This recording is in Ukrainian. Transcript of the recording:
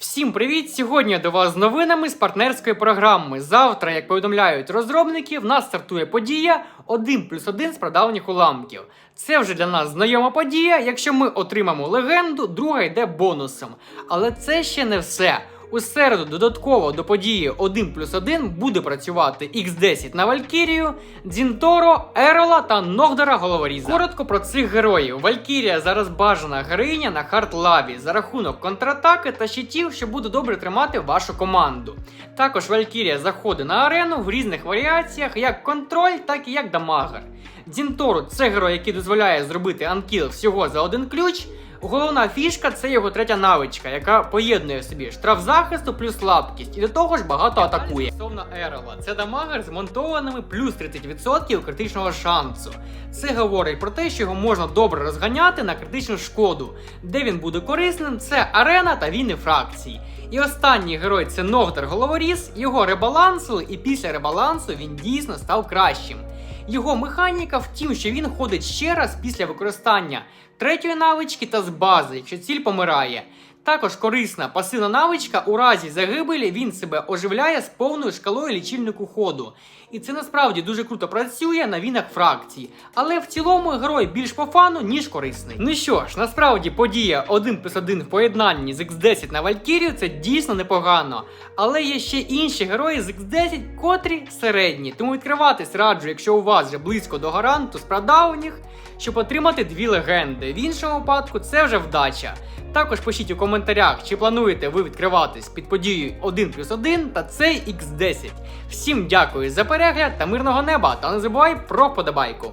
Всім привіт! Сьогодні до вас з новинами з партнерської програми. Завтра, як повідомляють розробники, в нас стартує подія 1 плюс 1 з продавніх уламків. Це вже для нас знайома подія. Якщо ми отримаємо легенду, друга йде бонусом. Але це ще не все. У середу додатково до події 1 плюс 1 буде працювати X10 на Валькірію, Дзінторо, Ерола та Ногдора Головоріза. Коротко про цих героїв. Валькірія зараз бажана героїня на хард-лаві за рахунок контратаки та щитів, що буде добре тримати вашу команду. Також Валькірія заходить на арену в різних варіаціях, як контроль, так і як дамагер. Дзінтору це герой, який дозволяє зробити анкіл всього за один ключ. Головна фішка це його третя навичка, яка поєднує в собі штраф захисту плюс слабкість, і до того ж багато атакує. Стосовно Ерола, це дамагер з монтованими плюс 30% критичного шансу. Це говорить про те, що його можна добре розганяти на критичну шкоду. Де він буде корисним, це арена та війни фракцій. І останній герой це Ногдар Головоріз. Його ребалансили, і після ребалансу він дійсно став кращим. Його механіка в тім, що він ходить ще раз після використання третьої навички та з бази, якщо ціль помирає. Також корисна пасивна навичка у разі загибелі він себе оживляє з повною шкалою лічильнику ходу. І це насправді дуже круто працює на вінах фракцій. Але в цілому герой більш по фану, ніж корисний. Ну що ж, насправді подія 1 плюс 1 в поєднанні з X10 на Валькірію це дійсно непогано. Але є ще інші герої з X10, котрі середні. Тому відкриватись раджу, якщо у вас вже близько до гаранту з прадавніх, щоб отримати дві легенди. В іншому випадку це вже вдача. Також пишіть у коментарях, чи плануєте ви відкриватись під подією 1 плюс 1 та цей X10. Всім дякую за перегляд та мирного неба! Та не забувай про подобайку.